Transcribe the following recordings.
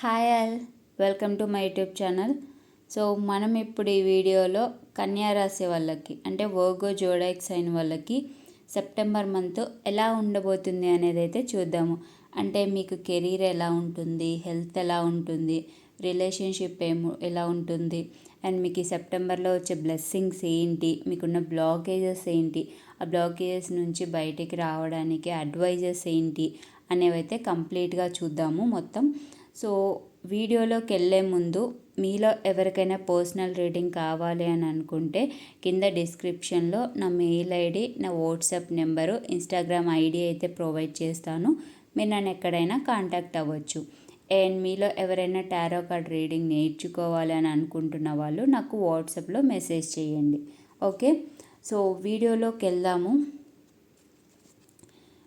Hi all welcome to my YouTube channel. So మనం ఇప్పుడు ఈ వీడియోలో కన్యా రాశి వాళ్ళకి అంటే వర్గో జోడైక్స్ అయిన వాళ్ళకి సెప్టెంబర్ మంత్ ఎలా ఉండబోతుంది అనేది అయితే చూద్దాము. అంటే మీకు కెరీర్ ఎలా ఉంటుంది హెల్త్ ఎలా ఉంటుంది రిలేషన్షిప్ ఏమో ఎలా ఉంటుంది అండ్ మీకు ఈ సెప్టెంబర్లో వచ్చే బ్లెస్సింగ్స్ ఏంటి మీకున్న బ్లాకేజెస్ ఏంటి ఆ బ్లాకేజెస్ నుంచి బయటికి రావడానికి అడ్వైజెస్ ఏంటి అనేవైతే కంప్లీట్గా చూద్దాము మొత్తం. సో వీడియోలోకి వెళ్ళే ముందు మీలో ఎవరికైనా పర్సనల్ రీడింగ్ కావాలి అని అనుకుంటే కింద డిస్క్రిప్షన్లో నా మెయిల్ ఐడి నా వాట్సాప్ నెంబరు ఇన్స్టాగ్రామ్ ఐడి అయితే ప్రొవైడ్ చేస్తాను. మీరు నన్ను ఎక్కడైనా కాంటాక్ట్ అవ్వచ్చు. అండ్ మీలో ఎవరైనా టారో కార్డ్ రీడింగ్ నేర్చుకోవాలి అని అనుకుంటున్న వాళ్ళు నాకు వాట్సాప్లో మెసేజ్ చేయండి. ఓకే? సో వీడియోలోకి వెళ్దాము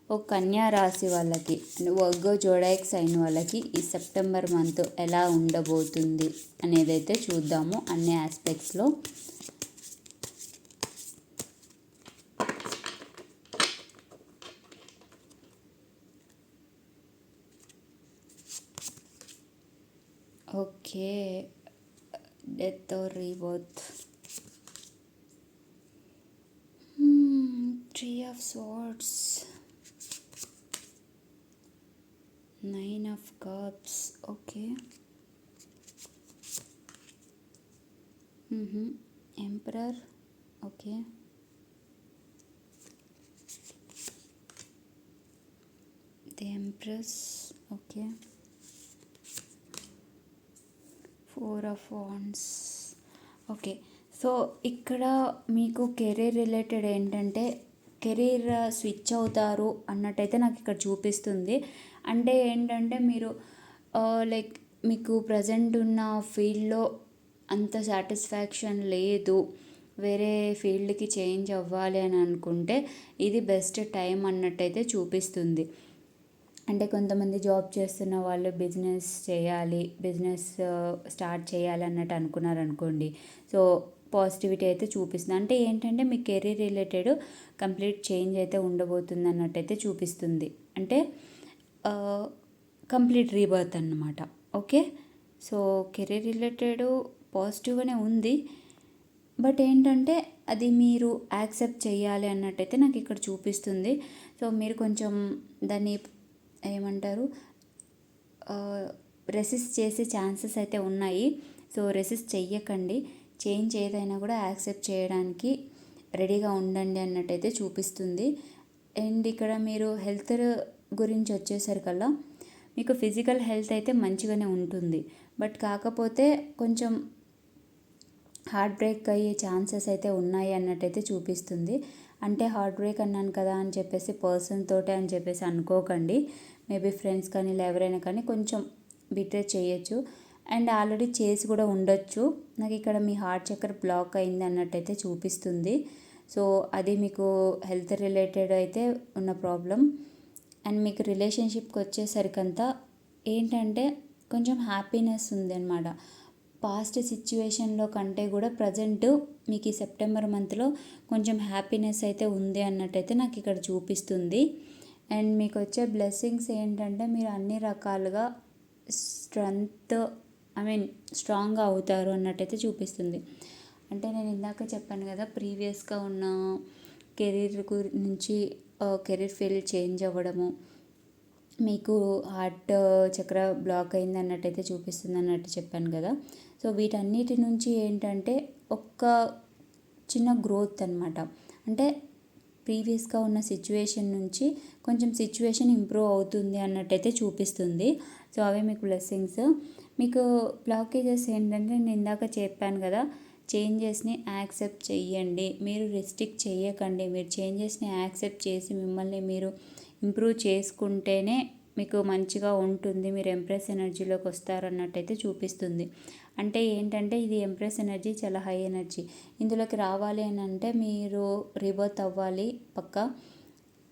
ఓ కన్యా రాశి వాళ్ళకి వర్గో జోడాక్స్ అయిన వాళ్ళకి ఈ సెప్టెంబర్ మంత్ ఎలా ఉండబోతుంది అనేదైతే చూద్దాము అన్ని ఆస్పెక్ట్స్లో okay. Death or rebirth? Three of swords nine of cups okay emperor okay the empress okay four of wands okay so ఇక్కడ మీకు కెరీర్ రిలేటెడ్ ఏంటంటే కెరీర్ స్విచ్ అవుతారు అన్నట్టయితే నాకు ఇక్కడ చూపిస్తుంది. అంటే ఏంటంటే మీరు లైక్ మీకు ప్రజెంట్ ఉన్న ఫీల్డ్లో అంత సాటిస్ఫాక్షన్ లేదు. వేరే ఫీల్డ్కి చేంజ్ అవ్వాలి అని అనుకుంటే ఇది బెస్ట్ టైం అన్నట్టయితే చూపిస్తుంది. అంటే కొంతమంది జాబ్ చేస్తున్న వాళ్ళు బిజినెస్ చేయాలి బిజినెస్ స్టార్ట్ చేయాలి అన్నట్టు అనుకున్నారనుకోండి. సో పాజిటివిటీ అయితే చూపిస్తుంది. అంటే ఏంటంటే మీ కెరీర్ రిలేటెడ్ కంప్లీట్ చేంజ్ అయితే ఉండబోతుంది అన్నట్టయితే చూపిస్తుంది. అంటే కంప్లీట్ రీబర్త్ అన్నమాట. ఓకే? సో కెరీర్ రిలేటెడ్ పాజిటివ్గానే ఉంది. బట్ ఏంటంటే అది మీరు యాక్సెప్ట్ చేయాలి అన్నట్టయితే నాకు ఇక్కడ చూపిస్తుంది. సో మీరు కొంచెం దాన్ని ఏమంటారు? రెసిస్ట్ చేసే ఛాన్సెస్ అయితే ఉన్నాయి. సో రెసిస్ట్ చెయ్యకండి. చేంజ్ ఏదైనా కూడా యాక్సెప్ట్ చేయడానికి రెడీగా ఉండండి అన్నట్టయితే చూపిస్తుంది. అండ్ ఇక్కడ మీరు హెల్త్ గురించి వచ్చేసరికల్లా మీకు ఫిజికల్ హెల్త్ అయితే మంచిగానే ఉంటుంది. బట్ కాకపోతే కొంచెం హార్ట్ బ్రేక్ అయ్యే ఛాన్సెస్ అయితే ఉన్నాయి అన్నట్టయితే చూపిస్తుంది. అంటే హార్ట్ బ్రేక్ అన్నాను కదా అని చెప్పేసి పర్సన్ తోటే అని చెప్పేసి అనుకోకండి. మేబీ ఫ్రెండ్స్ కానీ ఎవరైనా కానీ కొంచెం బిట్రే చేయొచ్చు. అండ్ ఆల్రెడీ చేసి కూడా ఉండొచ్చు. నాకు ఇక్కడ మీ హార్ట్ చక్కెర బ్లాక్ అయింది అన్నట్టయితే చూపిస్తుంది. సో అది మీకు హెల్త్ రిలేటెడ్ అయితే ఉన్న ప్రాబ్లం. అండ్ మీకు రిలేషన్షిప్కి వచ్చేసరికంతా ఏంటంటే కొంచెం హ్యాపీనెస్ ఉంది అనమాట పాస్ట్ సిచ్యువేషన్లో కంటే కూడా ప్రజెంట్ మీకు ఈ సెప్టెంబర్ మంత్లో కొంచెం హ్యాపీనెస్ అయితే ఉంది అన్నట్టయితే నాకు ఇక్కడ చూపిస్తుంది. అండ్ మీకు వచ్చే బ్లెస్సింగ్స్ ఏంటంటే మీరు అన్ని రకాలుగా స్ట్రెంగ్త్ ఐ మీన్ స్ట్రాంగ్గా అవుతారు అన్నట్టయితే చూపిస్తుంది. అంటే నేను ఇందాక చెప్పాను కదా ప్రీవియస్గా ఉన్న కెరీర్ గురించి కెరీర్ ఫీల్డ్ చేంజ్ అవ్వడము మీకు హార్ట్ చక్ర బ్లాక్ అయింది అన్నట్టయితే చూపిస్తుంది అన్నట్టు చెప్పాను కదా. సో వీటన్నిటి నుంచి ఏంటంటే ఒక్క చిన్న గ్రోత్ అనమాట అంటే ప్రీవియస్గా ఉన్న సిచ్యువేషన్ నుంచి కొంచెం సిచ్యువేషన్ ఇంప్రూవ్ అవుతుంది అన్నట్టయితే చూపిస్తుంది. సో అవే మీకు బ్లెస్సింగ్స్. మీకు బ్లాకేజెస్ ఏంటంటే నేను ఇందాక చెప్పాను కదా చేంజెస్ని యాక్సెప్ట్ చెయ్యండి. మీరు రెస్ట్రిక్ట్ చేయకండి మీరు చేంజెస్ని యాక్సెప్ట్ చేసి మిమ్మల్ని మీరు ఇంప్రూవ్ చేసుకుంటేనే మీకు మంచిగా ఉంటుంది. మీరు ఎంప్రెస్ ఎనర్జీలోకి వస్తారన్నట్టయితే చూపిస్తుంది. అంటే ఏంటంటే ఇది ఎంప్రెస్ ఎనర్జీ చాలా హై ఎనర్జీ ఇందులోకి రావాలి అని అంటే మీరు రిబర్త్ అవ్వాలి పక్క.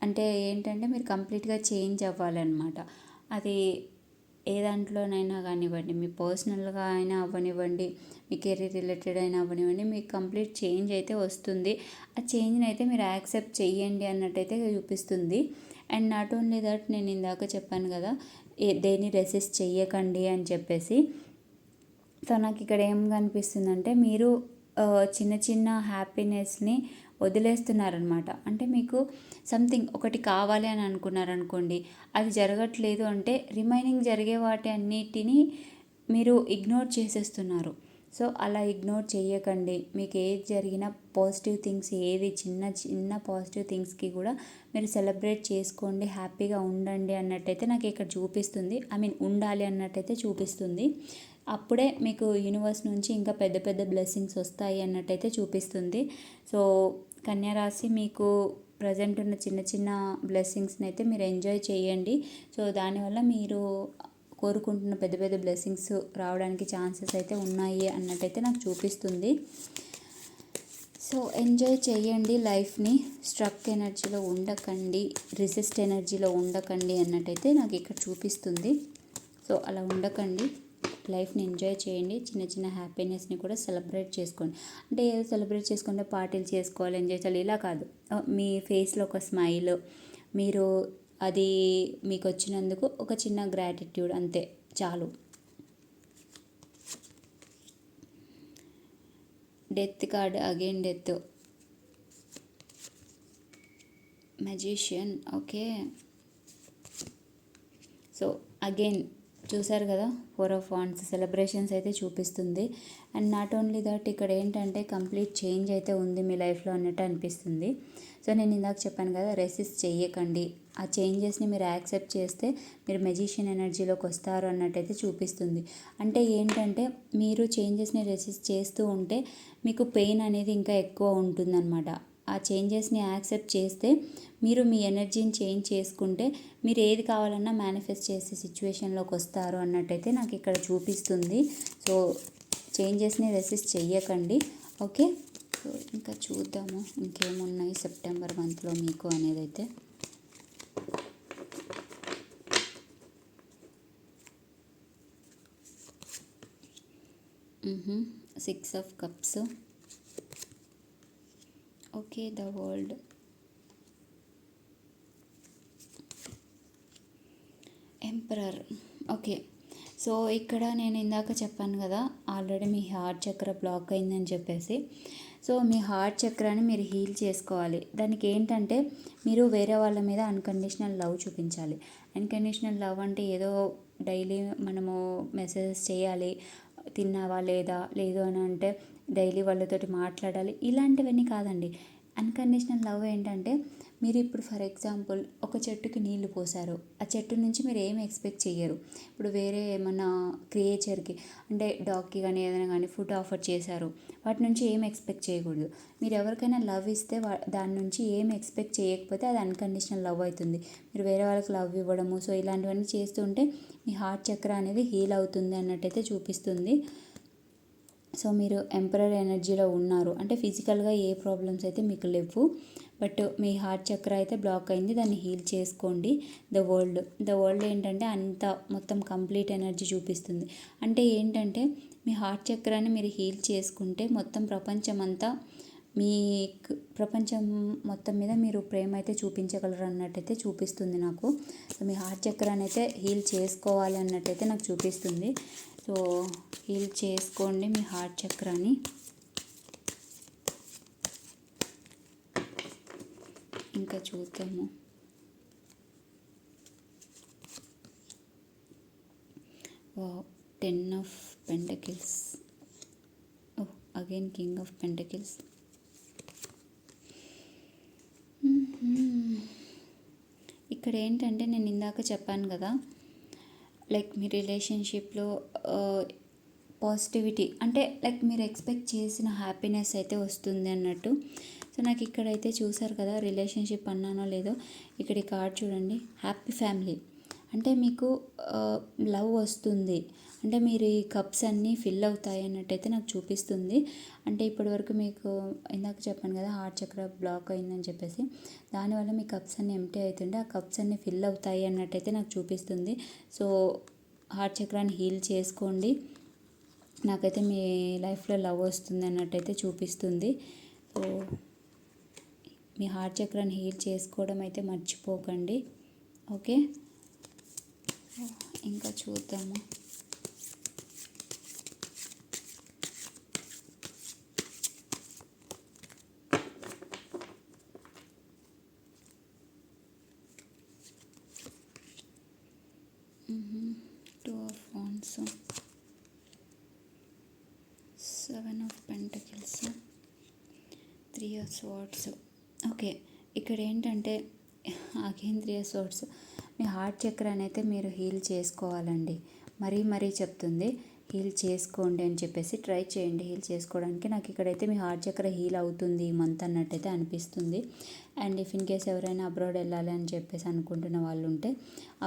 అంటే ఏంటంటే మీరు కంప్లీట్గా చేంజ్ అవ్వాలి అనమాట అది ఏ దాంట్లోనైనా కానివ్వండి మీ పర్సనల్గా అయినా అవ్వనివ్వండి మీ కెరీర్ రిలేటెడ్ అయినా అవ్వనివ్వండి మీకు కంప్లీట్ చేంజ్ అయితే వస్తుంది. ఆ చేంజ్ని అయితే మీరు యాక్సెప్ట్ చేయండి అన్నట్టయితే చూపిస్తుంది. అండ్ నాట్ ఓన్లీ దట్ నేను ఇందాక చెప్పాను కదా దేన్ని రెసిస్ట్ చెయ్యకండి అని చెప్పేసి. సో నాకు ఇక్కడ ఏం కనిపిస్తుందంటే మీరు చిన్న చిన్న హ్యాపీనెస్ని వదిలేస్తున్నారనమాట అంటే మీకు సంథింగ్ ఒకటి కావాలి అని అనుకున్నారనుకోండి అది జరగట్లేదు అంటే రిమైనింగ్ జరిగే వాటి అన్నిటినీ మీరు ఇగ్నోర్ చేసేస్తున్నారు. సో అలా ఇగ్నోర్ చేయకండి. మీకు ఏది జరిగినా పాజిటివ్ థింగ్స్ ఏది చిన్న చిన్న పాజిటివ్ థింగ్స్కి కూడా మీరు సెలబ్రేట్ చేసుకోండి హ్యాపీగా ఉండండి అన్నట్టయితే నాకు ఇక్కడ చూపిస్తుంది. ఐ మీన్ ఉండాలి అన్నట్టయితే చూపిస్తుంది. అప్పుడే మీకు యూనివర్స్ నుంచి ఇంకా పెద్ద పెద్ద బ్లెస్సింగ్స్ వస్తాయి అన్నట్టయితే చూపిస్తుంది. సో కన్యా రాశి మీకు ప్రజెంట్ ఉన్న చిన్న చిన్న బ్లెస్సింగ్స్ని అయితే మీరు ఎంజాయ్ చేయండి. సో దానివల్ల మీరు కోరుకుంటున్న పెద్ద పెద్ద బ్లెస్సింగ్స్ రావడానికి ఛాన్సెస్ అయితే ఉన్నాయి అన్నట్టయితే నాకు చూపిస్తుంది. సో ఎంజాయ్ చేయండి లైఫ్ని స్ట్రక్ ఎనర్జీలో ఉండకండి. రిసిస్ట్ ఎనర్జీలో ఉండకండి అన్నట్టయితే నాకు ఇక్కడ చూపిస్తుంది. సో అలా ఉండకండి. లైఫ్ని ఎంజాయ్ చేయండి. చిన్న చిన్న హ్యాపీనెస్ని కూడా సెలబ్రేట్ చేసుకోండి. అంటే ఏదో సెలబ్రేట్ చేసుకుంటే పార్టీలు చేసుకోవాలి ఎంజాయ్ చేయాలి. ఇలా కాదు. మీ ఫేస్లో ఒక స్మైల్ మీరు అది మీకు వచ్చినందుకు ఒక చిన్న గ్రాటిట్యూడ్ అంతే చాలు. Death card again death. Magician okay. So again చూశారు కదా ఫోర్ ఆఫ్ వాన్స్ సెలబ్రేషన్స్ అయితే చూపిస్తుంది. అండ్ నాట్ ఓన్లీ దట్ ఇక్కడ ఏంటంటే కంప్లీట్ చేంజ్ అయితే ఉంది మీ లైఫ్లో అన్నట్టు అనిపిస్తుంది. సో నేను ఇందాక చెప్పాను కదా రెసిస్ట్ చెయ్యకండి. ఆ చేంజెస్ని మీరు యాక్సెప్ట్ చేస్తే మీరు మెజిషియన్ ఎనర్జీలోకి వస్తారు అన్నట్టయితే చూపిస్తుంది. అంటే ఏంటంటే మీరు చేంజెస్ని రెసిస్ట్ చేస్తూ ఉంటే మీకు పెయిన్ అనేది ఇంకా ఎక్కువ ఉంటుందన్నమాట. ఆ చేంజెస్ని యాక్సెప్ట్ చేస్తే మీరు మీ ఎనర్జీని చేంజ్ చేసుకుంటే మీరు ఏది కావాలన్నా మేనిఫెస్ట్ చేసే సిచ్యువేషన్లోకి వస్తారు అన్నట్టయితే నాకు ఇక్కడ చూపిస్తుంది. సో చేంజెస్ని రెసిస్ట్ చెయ్యకండి. ఓకే? సో ఇంకా చూద్దాము ఇంకేమున్నాయి సెప్టెంబర్ మంత్లో మీకు అనేది అయితే six of cups. Okay the world. Emperor. Okay. So ఇక్కడ నేను ఇందాక చెప్పాను కదా ఆల్రెడీ మీ హార్ట్ చక్ర బ్లాక్ అయిందని చెప్పేసి. సో మీ హార్ట్ చక్రాన్ని మీరు హీల్ చేసుకోవాలి. దానికి ఏంటంటే మీరు వేరే వాళ్ళ మీద అన్కండిషనల్ లవ్ చూపించాలి. అన్కండిషనల్ లవ్ అంటే ఏదో డైలీ మనము మెసేజెస్ చేయాలి. తిన్నావా లేదా? లేదు అని అంటే డైలీ వాళ్ళతోటి మాట్లాడాలి. ఇలాంటివన్నీ కాదండి. అన్కండిషనల్ లవ్ ఏంటంటే మీరు ఇప్పుడు ఫర్ ఎగ్జాంపుల్ ఒక చెట్టుకి నీళ్ళు పోసారు ఆ చెట్టు నుంచి మీరు ఏమి ఎక్స్పెక్ట్ చేయరు ఇప్పుడు వేరే ఏమన్నా క్రియేచర్కి అంటే డాగ్కి కానీ ఏదైనా కానీ ఫుడ్ ఆఫర్ చేశారు. వాటి నుంచి ఏం ఎక్స్పెక్ట్ చేయకూడదు. మీరు ఎవరికైనా లవ్ ఇస్తే వా దాని నుంచి ఏం ఎక్స్పెక్ట్ చేయకపోతే అది అన్కండిషనల్ లవ్ అవుతుంది. మీరు వేరే వాళ్ళకి లవ్ ఇవ్వడము సో ఇలాంటివన్నీ చేస్తుంటే మీ హార్ట్ చక్ర అనేది హీల్ అవుతుంది అన్నట్టయితే చూపిస్తుంది. సో మీరు ఎంపరర్ ఎనర్జీలో ఉన్నారు. అంటే ఫిజికల్గా ఏ ప్రాబ్లమ్స్ అయితే మీకు లేవు. బట్ మీ హార్ట్ చక్ర అయితే బ్లాక్ అయింది. దాన్ని హీల్ చేసుకోండి. ద వరల్డ్ ద వరల్డ్ ఏంటంటే అంత మొత్తం కంప్లీట్ ఎనర్జీ చూపిస్తుంది. అంటే ఏంటంటే మీ హార్ట్ చక్రాన్ని మీరు హీల్ చేసుకుంటే మొత్తం ప్రపంచం అంతా మీ ప్రపంచం మొత్తం మీద మీరు ప్రేమ అయితే చూపించగలరు అన్నట్టయితే చూపిస్తుంది నాకు. సో మీ హార్ట్ చక్రాన్ని అయితే హీల్ చేసుకోవాలి అన్నట్టయితే నాకు చూపిస్తుంది. సో హీల్ చేసుకోండి మీ హార్ట్ చక్రాన్ని. ఇంకా చూద్దాము. Ten of pentacles oh again king of pentacles ఇక్కడ ఏంటంటే నేను ఇందాక చెప్పాను కదా లైక్ మీ రిలేషన్షిప్లో పాజిటివిటీ అంటే లైక్ మీరు ఎక్స్పెక్ట్ చేసిన హ్యాపీనెస్ అయితే వస్తుంది అన్నట్టు. సో నాకు ఇక్కడైతే చూసారు కదా రిలేషన్షిప్ అన్నానో లేదో ఇక్కడ ఈ కార్డ్ చూడండి. Happy family. అంటే మీకు లవ్ వస్తుంది. అంటే మీరు ఈ కప్స్ అన్నీ ఫిల్ అవుతాయి అన్నట్టయితే నాకు చూపిస్తుంది. అంటే ఇప్పటివరకు మీకు ఇందాక చెప్పాను కదా హార్ట్ చక్ర బ్లాక్ అయిందని చెప్పేసి. దానివల్ల మీ కప్స్ అన్నీ ఎంటీ అవుతుండే ఆ కప్స్ అన్నీ ఫిల్ అవుతాయి అన్నట్టయితే నాకు చూపిస్తుంది. సో హార్ట్ చక్రాన్ని హీల్ చేసుకోండి. నాకైతే మీ లైఫ్లో లవ్ వస్తుంది అన్నట్టయితే చూపిస్తుంది. సో మీ హార్ట్ చక్రాన్ని హీల్ చేసుకోవడం అయితే మర్చిపోకండి. ఓకే? ఇంకా చూద్దాము. Two of wands. Seven of pentacles. Three of swords okay ఇక్కడ ఏంటంటే అగైన్ త్రీ ఆఫ్ మీ హార్ట్ చక్రాన్ని అయితే మీరు హీల్ చేసుకోవాలండి. మరీ మరీ చెప్తుంది హీల్ చేసుకోండి అని చెప్పేసి ట్రై చేయండి. హీల్ చేసుకోవడానికి నాకు ఇక్కడైతే మీ హార్ట్ చక్ర హీల్ అవుతుంది ఈ మంత్ అన్నట్టయితే అనిపిస్తుంది. అండ్ ఇఫ్ ఇన్ కేస్ ఎవరైనా అబ్రాడ్ వెళ్ళాలి అని చెప్పేసి అనుకుంటున్న వాళ్ళు ఉంటే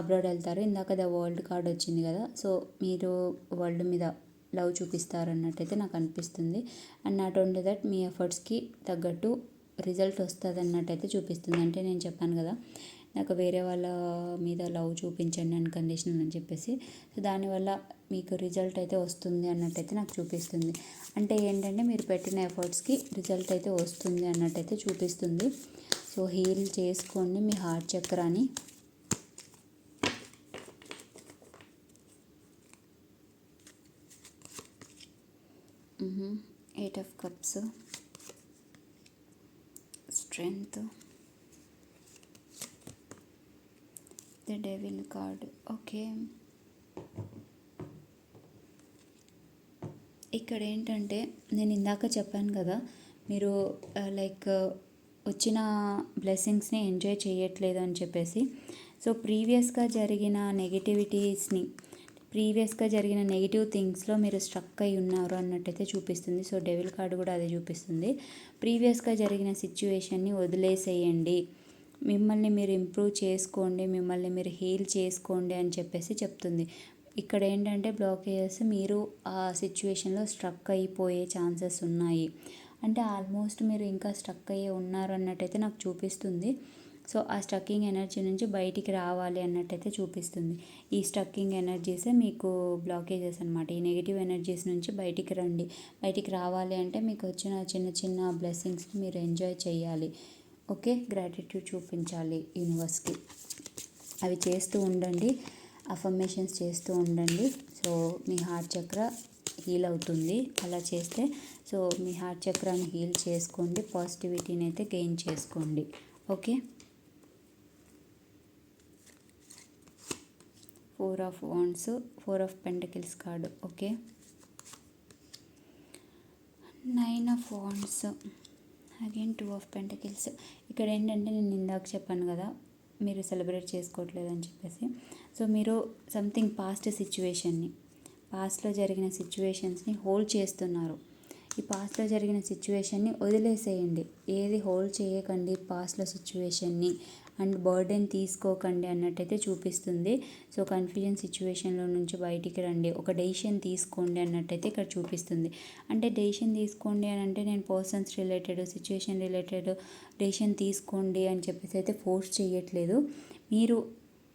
అబ్రాడ్ వెళ్తారు. ఇందాక ద వరల్డ్ కార్డ్ వచ్చింది కదా సో మీరు వరల్డ్ మీద లవ్ చూపిస్తారు అన్నట్టయితే నాకు అనిపిస్తుంది. అండ్ నాట్ ఓన్లీ దట్ మీ ఎఫర్ట్స్కి తగ్గట్టు రిజల్ట్ వస్తుంది అన్నట్టయితే చూపిస్తుంది. అంటే నేను చెప్పాను కదా నాకు వేరే వాళ్ళ మీద లవ్ చూపించండి అన్కండిషనల్ అని చెప్పేసి సో దానివల్ల మీకు రిజల్ట్ అయితే వస్తుంది అన్నట్టయితే నాకు చూపిస్తుంది. అంటే ఏంటంటే మీరు పెట్టిన ఎఫర్ట్స్కి రిజల్ట్ అయితే వస్తుంది అన్నట్టయితే చూపిస్తుంది. సో హీల్ చేసుకోండి మీ హార్ట్ చక్రాన్ని. Eight of cups strength the devil card okay ఇక్కడ ఏంటంటే నేను ఇందాక చెప్పాను కదా మీరు లైక్ వచ్చిన బ్లెస్సింగ్స్ని ఎంజాయ్ చేయట్లేదు అని చెప్పేసి సో ప్రీవియస్గా జరిగిన నెగిటివిటీస్ని ప్రీవియస్గా జరిగిన నెగిటివ్ థింగ్స్లో మీరు స్ట్రక్ అయి ఉన్నారు అన్నట్టయితే చూపిస్తుంది. సో డెవిల్ కార్డు కూడా అదే చూపిస్తుంది. ప్రీవియస్గా జరిగిన సిచ్యువేషన్ని వదిలేసేయండి. మిమ్మల్ని మీరు ఇంప్రూవ్ చేసుకోండి మిమ్మల్ని మీరు హీల్ చేసుకోండి అని చెప్పేసి చెప్తుంది. ఇక్కడ ఏంటంటే బ్లాకేజెస్ మీరు ఆ సిచ్యువేషన్లో స్ట్రక్ అయిపోయే ఛాన్సెస్ ఉన్నాయి. అంటే ఆల్మోస్ట్ మీరు ఇంకా స్ట్రక్ అయ్యే ఉన్నారు అన్నట్టయితే నాకు చూపిస్తుంది. సో ఆ స్ట్రక్కింగ్ ఎనర్జీ నుంచి బయటికి రావాలి అన్నట్టయితే చూపిస్తుంది. ఈ స్ట్రక్కింగ్ ఎనర్జీసే మీకు బ్లాకేజెస్ అనమాట ఈ నెగిటివ్ ఎనర్జీస్ నుంచి బయటికి రండి. బయటికి రావాలి అంటే మీకు వచ్చిన చిన్న చిన్న బ్లెస్సింగ్స్ని మీరు ఎంజాయ్ చేయాలి. ఓకే గ్రాటిట్యూడ్ చూపించాలి యూనివర్స్కి అవి చేస్తూ ఉండండి అఫర్మేషన్స్ చేస్తూ ఉండండి. సో మీ హార్ట్ చక్ర హీల్ అవుతుంది. అలా చేస్తే సో మీ హార్ట్ చక్రాన్ని హీల్ చేసుకోండి పాజిటివిటీని అయితే గెయిన్ చేసుకోండి. Okay? Four of wands four of pentacles card okay? Nine of wands again two of pentacles. ఇక్కడ ఏంటంటే నేను ఇందాక చెప్పాను కదా మీరు సెలబ్రేట్ చేసుకోవట్లేదు అని చెప్పేసి. సో మీరు సంథింగ్ పాస్ట్ సిచ్యువేషన్ని పాస్ట్లో జరిగిన సిచ్యువేషన్స్ని హోల్డ్ చేస్తున్నారు. ఈ పాస్ట్లో జరిగిన సిచ్యువేషన్ని వదిలేసేయండి. ఏది హోల్డ్ చేయకండి పాస్ట్లో సిచ్యువేషన్ని. అండ్ బర్డెన్ తీసుకోకండి అన్నట్టయితే చూపిస్తుంది. సో కన్ఫ్యూజన్ సిచ్యువేషన్లో నుంచి బయటికి రండి. ఒక డెసిషన్ తీసుకోండి అన్నట్టయితే ఇక్కడ చూపిస్తుంది. అంటే డెసిషన్ తీసుకోండి అని అంటే నేను persons related situation related decision తీసుకోండి అని చెప్పేసి అయితే ఫోర్స్ చేయట్లేదు మీరు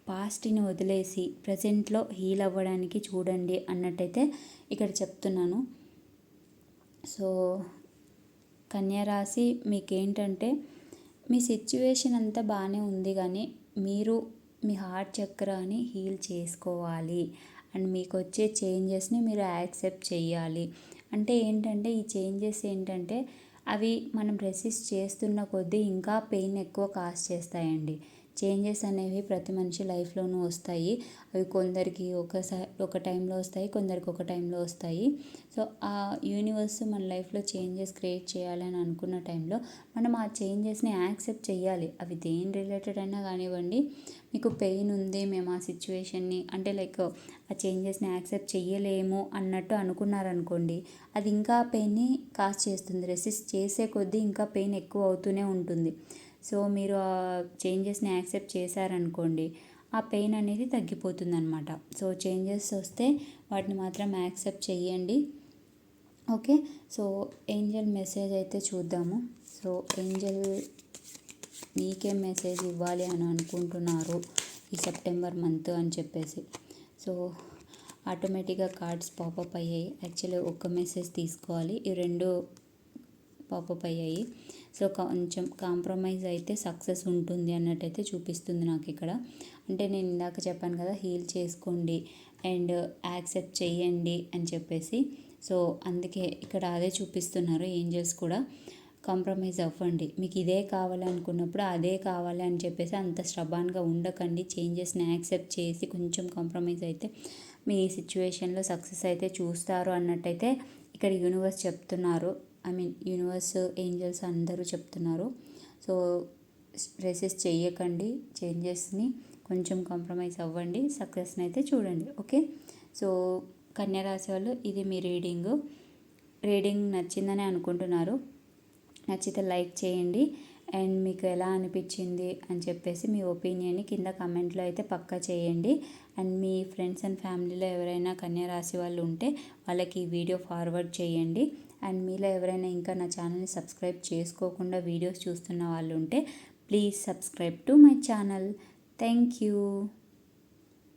పాస్ట్ని వదిలేసి ప్రజెంట్లో హీల్ అవ్వడానికి చూడండి అన్నట్టయితే ఇక్కడ చెప్తున్నాను. సో కన్యారాశి మీకేంటంటే మీ సిచ్యువేషన్ అంతా బాగానే ఉంది కానీ మీరు మీ హార్ట్ చక్రాన్ని హీల్ చేసుకోవాలి. అండ్ మీకు వచ్చే చేంజెస్ని మీరు యాక్సెప్ట్ చేయాలి అంటే ఏంటంటే ఈ చేంజెస్ ఏంటంటే అవి మనం రెసిస్ట్ చేస్తున్న కొద్దీ ఇంకా పెయిన్ ఎక్కువ కాస్ట్ చేస్తాయండి. చేంజెస్ అనేవి ప్రతి మనిషి లైఫ్లోనూ వస్తాయి. అవి కొందరికి ఒకసారి ఒక టైంలో వస్తాయి కొందరికి ఒక టైంలో వస్తాయి. సో ఆ యూనివర్స్ మన లైఫ్లో చేంజెస్ క్రియేట్ చేయాలని అనుకున్న టైంలో మనం ఆ చేంజెస్ని యాక్సెప్ట్ చేయాలి అవి దేని రిలేటెడ్ అయినా కానివ్వండి మీకు పెయిన్ ఉంది మేము ఆ సిచ్యువేషన్ని అంటే లైక్ ఆ చేంజెస్ని యాక్సెప్ట్ చేయలేము అన్నట్టు అనుకున్నారనుకోండి అది ఇంకా పెయిన్ని కాస్ట్ చేస్తుంది. రెసిస్ట్ చేసే కొద్దీ ఇంకా పెయిన్ ఎక్కువ అవుతూనే ఉంటుంది. సో మీరు ఆ చేంజెస్ని యాక్సెప్ట్ చేశారనుకోండి ఆ పెయిన్ అనేది తగ్గిపోతుందనమాట సో చేంజెస్ వస్తే వాటిని మాత్రం యాక్సెప్ట్ చేయండి ఓకే? సో ఏంజల్ మెసేజ్ అయితే చూద్దాము. సో ఏంజల్ మీకేం మెసేజ్ ఇవ్వాలి అని అనుకుంటున్నారు ఈ సెప్టెంబర్ మంత్ అని చెప్పేసి. సో ఆటోమేటిక్గా కార్డ్స్ పాపప్ అయ్యాయి. యాక్చువల్లీ ఒక్క మెసేజ్ తీసుకోవాలి. ఈ రెండు పాపప్ అయ్యాయి. సో కొంచెం కాంప్రమైజ్ అయితే సక్సెస్ ఉంటుంది అన్నట్టయితే చూపిస్తుంది నాకు ఇక్కడ. అంటే నేను ఇందాక చెప్పాను కదా హీల్ చేసుకోండి అండ్ యాక్సెప్ట్ చేయండి అని చెప్పేసి. సో అందుకే ఇక్కడ అదే చూపిస్తున్నారు ఏంజల్స్ కూడా. కాంప్రమైజ్ అవ్వండి. మీకు ఇదే కావాలనుకున్నప్పుడు అదే కావాలి అని చెప్పేసి అంత స్ట్రబాన్గా ఉండకండి. చేంజెస్ని యాక్సెప్ట్ చేసి కొంచెం కాంప్రమైజ్ అయితే మీ సిచ్యువేషన్లో సక్సెస్ అయితే చూస్తారు అన్నట్టయితే ఇక్కడ యూనివర్స్ చెప్తున్నారు. ఐ మీన్ యూనివర్స్ ఏంజల్స్ అందరూ చెప్తున్నారు. సో రెసిస్ట్ చేయకండి చేంజెస్ని కొంచెం కాంప్రమైజ్ అవ్వండి సక్సెస్ని అయితే చూడండి ఓకే? సో కన్యరాశి వాళ్ళు ఇది మీ రీడింగు. రీడింగ్ నచ్చిందని అనుకుంటున్నారు. నచ్చితే లైక్ చేయండి. అండ్ మీకు ఎలా అనిపించింది అని చెప్పేసి మీ ఒపీనియన్ని కింద కమెంట్లో అయితే పక్కా చేయండి. అండ్ మీ ఫ్రెండ్స్ అండ్ ఫ్యామిలీలో ఎవరైనా కన్యా రాశి వాళ్ళు ఉంటే వాళ్ళకి ఈ వీడియో ఫార్వర్డ్ చేయండి. అండ్ మీలో ఎవరైనా ఇంకా నా ఛానల్ని సబ్స్క్రైబ్ చేసుకోకుండా వీడియోస్ చూస్తున్న వాళ్ళు ఉంటే please subscribe to my channel. Thank you.